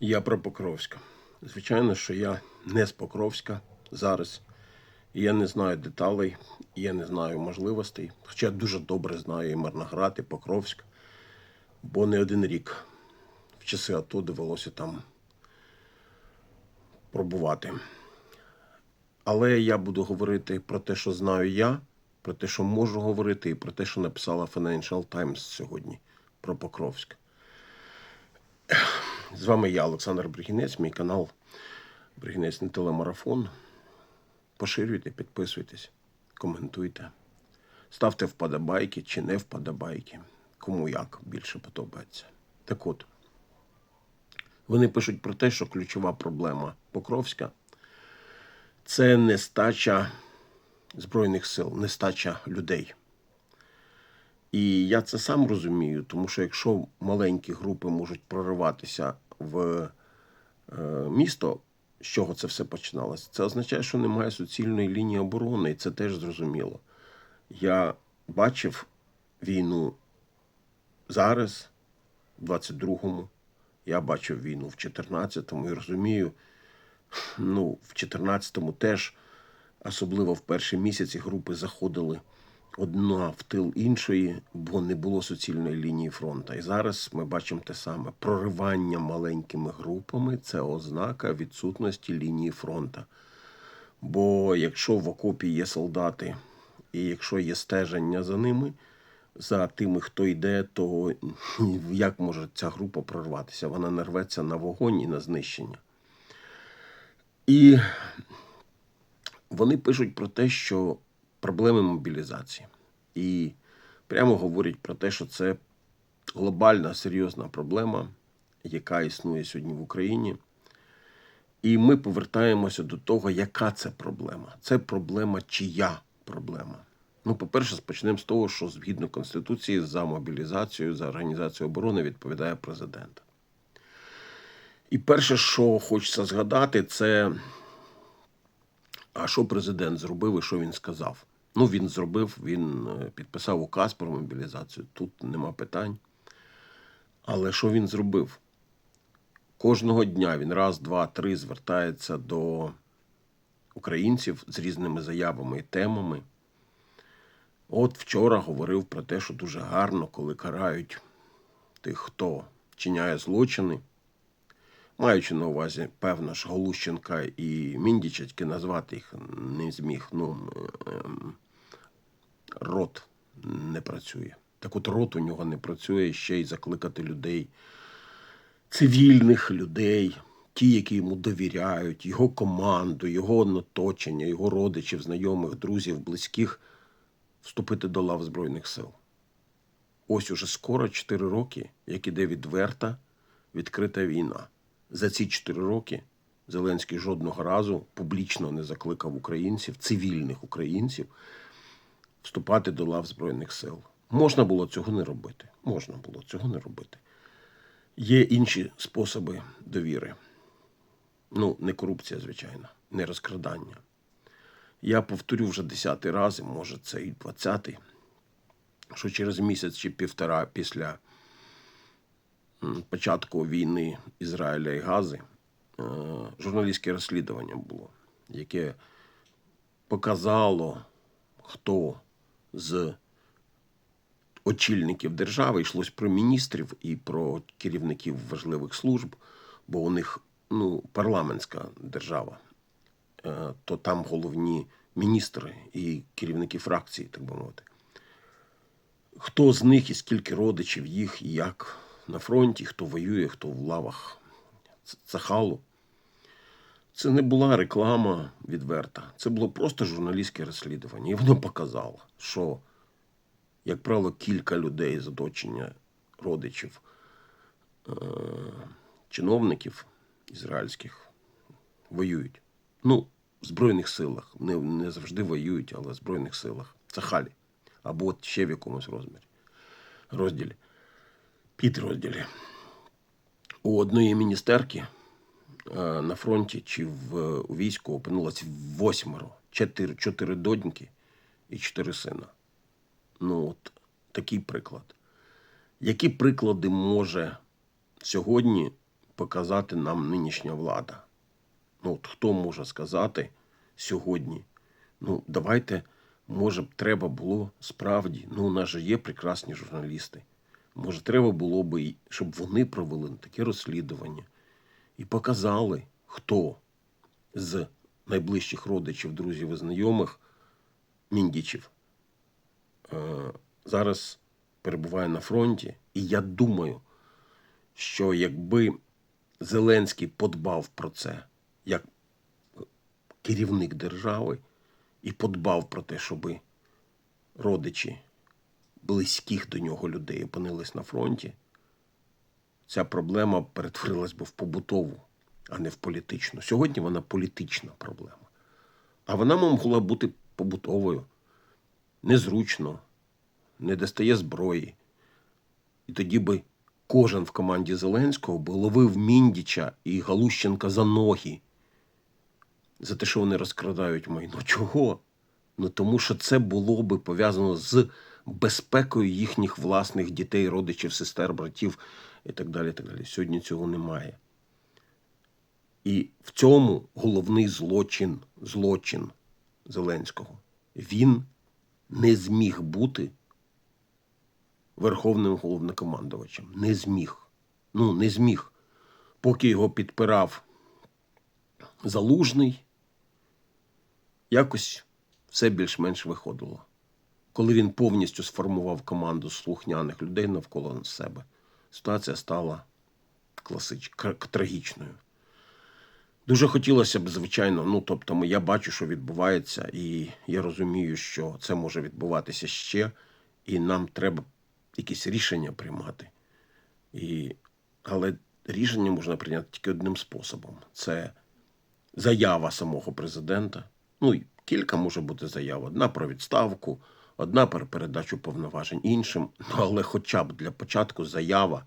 Я про Покровська. Звичайно, що я не з Покровська зараз. Я не знаю деталей, я не знаю можливостей. Хоча я дуже добре знаю і Марноград, і Покровськ, бо не один рік в часи АТО довелося там пробувати. Але я буду говорити про те, що знаю я, про те, що можу говорити, і про те, що написала Financial Times сьогодні про Покровськ. З вами я, Олександр Бригінець, мій канал Бригінець не телемарафон. Поширюйте, підписуйтесь, коментуйте, ставте вподобайки чи не вподобайки, кому як більше подобається. Так от, вони пишуть про те, що ключова проблема Покровська це нестача Збройних сил, нестача людей. І я це сам розумію, тому що якщо маленькі групи можуть прориватися в е, місто, з чого це все починалося, це означає, що немає суцільної лінії оборони, і це теж зрозуміло. Я бачив війну зараз, в 22-му, я бачив війну в 14-му і розумію, ну, в 14-му теж, особливо в перші місяці, групи заходили одна в тил іншої, бо не було суцільної лінії фронту. І зараз ми бачимо те саме: проривання маленькими групами це ознака відсутності лінії фронту. Бо якщо в окопі є солдати, і якщо є стеження за ними, за тими, хто йде, то як може ця група прорватися? Вона не рветься на вогонь і на знищення. І вони пишуть про те, що проблеми мобілізації. І прямо говорять про те, що це глобальна серйозна проблема, яка існує сьогодні в Україні. І ми повертаємося до того, яка це проблема. Це проблема, чия проблема. Ну, по-перше, почнемо з того, що згідно Конституції за мобілізацію, за організацію оборони відповідає президент. І перше, що хочеться згадати, це а що президент зробив і що він сказав. Ну, він зробив, він е, підписав указ про мобілізацію. Тут нема питань. Але що він зробив? Кожного дня він раз, два, три звертається до українців з різними заявами і темами. От вчора говорив про те, що дуже гарно, коли карають тих, хто вчиняє злочини, маючи на увазі, певно ж, Голущенка і Міндіча, тільки назвати їх не зміг. Ну, ем, рот не працює. Так от рот у нього не працює ще й закликати людей, цивільних людей, ті, які йому довіряють, його команду, його оточення, його родичів, знайомих, друзів, близьких вступити до лав Збройних сил. Ось уже скоро 4 роки, як іде відверта, відкрита війна. За ці 4 роки Зеленський жодного разу публічно не закликав українців, цивільних українців, вступати до лав Збройних сил. Можна було цього не робити. Можна було цього не робити. Є інші способи довіри. Ну, не корупція, звичайно, не розкрадання. Я повторю вже десятий раз, може це і двадцятий, що через місяць чи півтора після початку війни Ізраїля і Гази е, журналістське розслідування було, яке показало, хто з очільників держави йшлось про міністрів і про керівників важливих служб, бо у них ну, парламентська держава, Е, то там головні міністри і керівники фракцій, так би мовити. Хто з них і скільки родичів їх, як на фронті, хто воює, хто в лавах Цахалу. Це не була реклама відверта, це було просто журналістське розслідування. І воно показало, що, як правило, кілька людей з оточення родичів е- чиновників ізраїльських воюють. Ну, в Збройних силах. Не, не завжди воюють, але в Збройних силах. Цахалі. Або ще в якомусь розмірі. Розділі. Підрозділі. У одної міністерки е, на фронті чи в, війську опинилось восьмеро, чотири, чотири доньки і чотири сина. Ну, от такий приклад. Які приклади може сьогодні показати нам нинішня влада. Ну, от хто може сказати сьогодні? Ну, давайте, може б треба було справді, ну, у нас же є прекрасні журналісти. Може, треба було би, щоб вони провели таке розслідування і показали, хто з найближчих родичів, друзів і знайомих міндічів е, зараз перебуває на фронті. І я думаю, що якби Зеленський подбав про це як керівник держави і подбав про те, щоб родичі близьких до нього людей опинились на фронті, ця проблема перетворилась би в побутову, а не в політичну. Сьогодні вона політична проблема. А вона могла бути побутовою. Незручно, не достає зброї. І тоді би кожен в команді Зеленського би ловив Міндіча і Галущенка за ноги за те, що вони розкрадають майно. Чого? Ну тому що це було би пов'язано з безпекою їхніх власних дітей, родичів, сестер, братів і так далі. Так далі. Сьогодні цього немає. І в цьому головний злочин, злочин Зеленського. Він не зміг бути верховним головнокомандувачем. Не зміг. Ну, не зміг. Поки його підпирав Залужний, якось все більш-менш виходило. Коли він повністю сформував команду слухняних людей навколо себе, ситуація стала класич... трагічною. Дуже хотілося б, звичайно, ну тобто, я бачу, що відбувається, і я розумію, що це може відбуватися ще, і нам треба якісь рішення приймати. І... Але рішення можна прийняти тільки одним способом: це заява самого президента. Ну, кілька може бути заяв. Одна про відставку, одна про передачу повноважень іншим. Ну, але хоча б для початку заява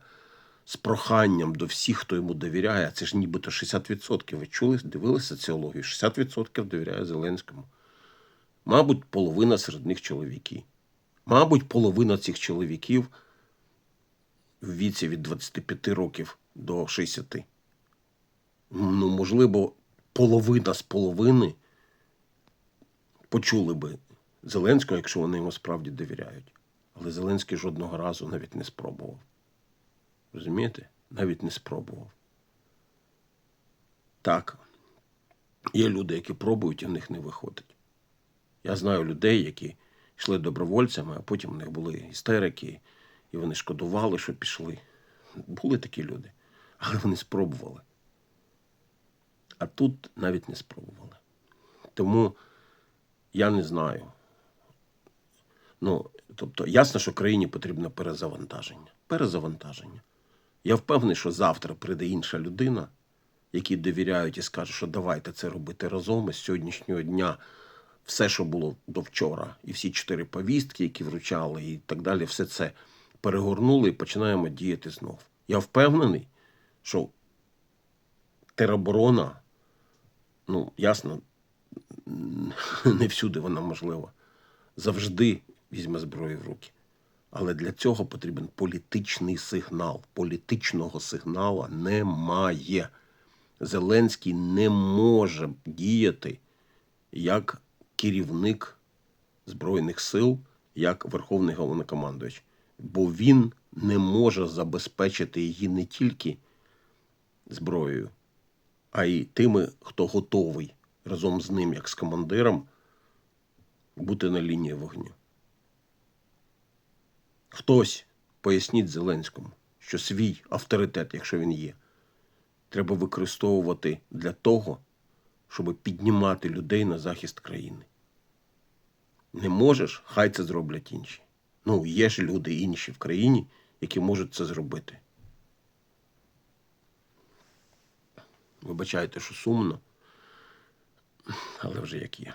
з проханням до всіх, хто йому довіряє, це ж нібито 60%. Ви чули, дивилися соціологію? 60% довіряє Зеленському. Мабуть, половина серед них чоловіки. Мабуть, половина цих чоловіків в віці від 25 років до 60. Ну, можливо, половина з половини почули би Зеленського, якщо вони йому справді довіряють. Але Зеленський жодного разу навіть не спробував. Розумієте? Навіть не спробував. Так. Є люди, які пробують, і в них не виходить. Я знаю людей, які йшли добровольцями, а потім у них були істерики, і вони шкодували, що пішли. Були такі люди, але вони спробували. А тут навіть не спробували. Тому я не знаю. Ну, тобто, ясно, що країні потрібно перезавантаження. Перезавантаження. Я впевнений, що завтра прийде інша людина, якій довіряють і скаже, що давайте це робити разом. І з сьогоднішнього дня все, що було до вчора, і всі чотири повістки, які вручали, і так далі, все це перегорнули і починаємо діяти знов. Я впевнений, що тероборона, ну, ясно, не всюди вона можлива. Завжди візьме зброю в руки. Але для цього потрібен політичний сигнал. Політичного сигналу немає. Зеленський не може діяти як керівник Збройних сил, як Верховний головнокомандувач, бо він не може забезпечити її не тільки зброєю, а й тими, хто готовий разом з ним, як з командиром, бути на лінії вогню. Хтось поясніть Зеленському, що свій авторитет, якщо він є, треба використовувати для того, щоб піднімати людей на захист країни. Не можеш, хай це зроблять інші. Ну, є ж люди інші в країні, які можуть це зробити. Вибачайте, що сумно, але вже як є.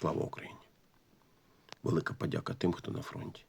Слава Україні! Велика подяка тим, хто на фронті.